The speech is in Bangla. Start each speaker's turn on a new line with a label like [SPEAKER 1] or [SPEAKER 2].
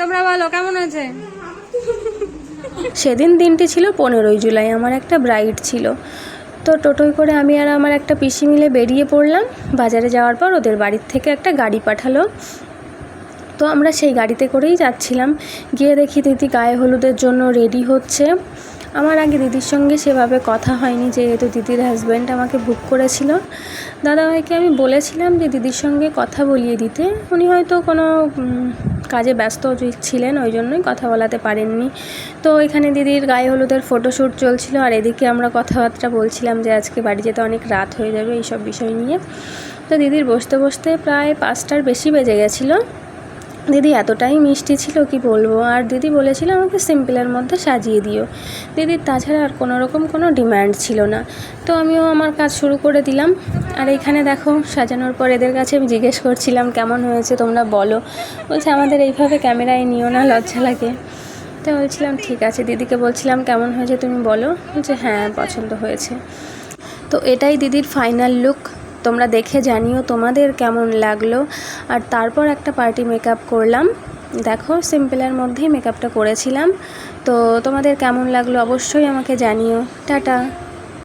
[SPEAKER 1] তোমরা বলো, কেমন আছে
[SPEAKER 2] সেদিন দিনটি ছিল পনেরোই জুলাই, আমার একটা ব্রাইড ছিল। তো টোটোয় করে আমি আর আমার একটা পিসি মিলে বেরিয়ে পড়লাম। বাজারে যাওয়ার পর ওদের বাড়ির থেকে একটা গাড়ি পাঠালো। তো আমরা সেই গাড়িতে করেই যাচ্ছিলাম। গিয়ে দেখি দিদি গায়ে হলুদের জন্য রেডি হচ্ছে। আমার আগে দিদির সঙ্গে সেভাবে কথা হয়নি, যেহেতু দিদির হাজব্যান্ড আমাকে বুক করেছিল। দাদাভাইকে আমি বলেছিলাম যে দিদির সঙ্গে কথা বলিয়ে দিতে। উনি হয়তো কোনো কাজে ব্যস্ত ছিলেন, ওই জন্যই কথা বলাতে পারেননি। তো এখানে দিদির গায়ে হলুদের ফটোশ্যুট চলছিল, আর এদিকে আমরা কথাবার্তা বলছিলাম যে আজকে বাড়ি যেতে অনেক রাত হয়ে যাবে এইসব বিষয় নিয়ে। তো দিদির বসতে বসতে প্রায় পাঁচটার বেশি বেজে গেছিল। দিদি, এতটাই মিষ্টি ছিল কি বলব? আর দিদি বলেছিল আমাকে সিম্পলের মধ্যে সাজিয়ে দিও। দিদির তাছাড়া আর কোনো রকম কোনো ডিম্যান্ড ছিল না। তো আমিও আমার কাজ শুরু করে দিলাম। আর এইখানে দেখো, সাজানোর পর এদের কাছে আমি জিজ্ঞেস করছিলাম, কেমন হয়েছে তোমরা বলো? বলছে, আমাদের এইভাবে ক্যামেরায় নিও না, লজ্জা লাগে। তো বলছিলাম, ঠিক আছে দিদিকে বলছিলাম, কেমন হয়েছে তুমি বলো? বলছে হ্যাঁ পছন্দ হয়েছে। তো এটাই দিদির ফাইনাল লুক তোমরা দেখে জানিও তোমাদের কেমন লাগল। আর তারপর একটা পার্টি মেকআপ করলাম। দেখো সিম্পলের মধ্যেই মেকআপটা করেছিলাম। তো তোমাদের কেমন লাগল অবশ্যই আমাকে জানিও। টাটা!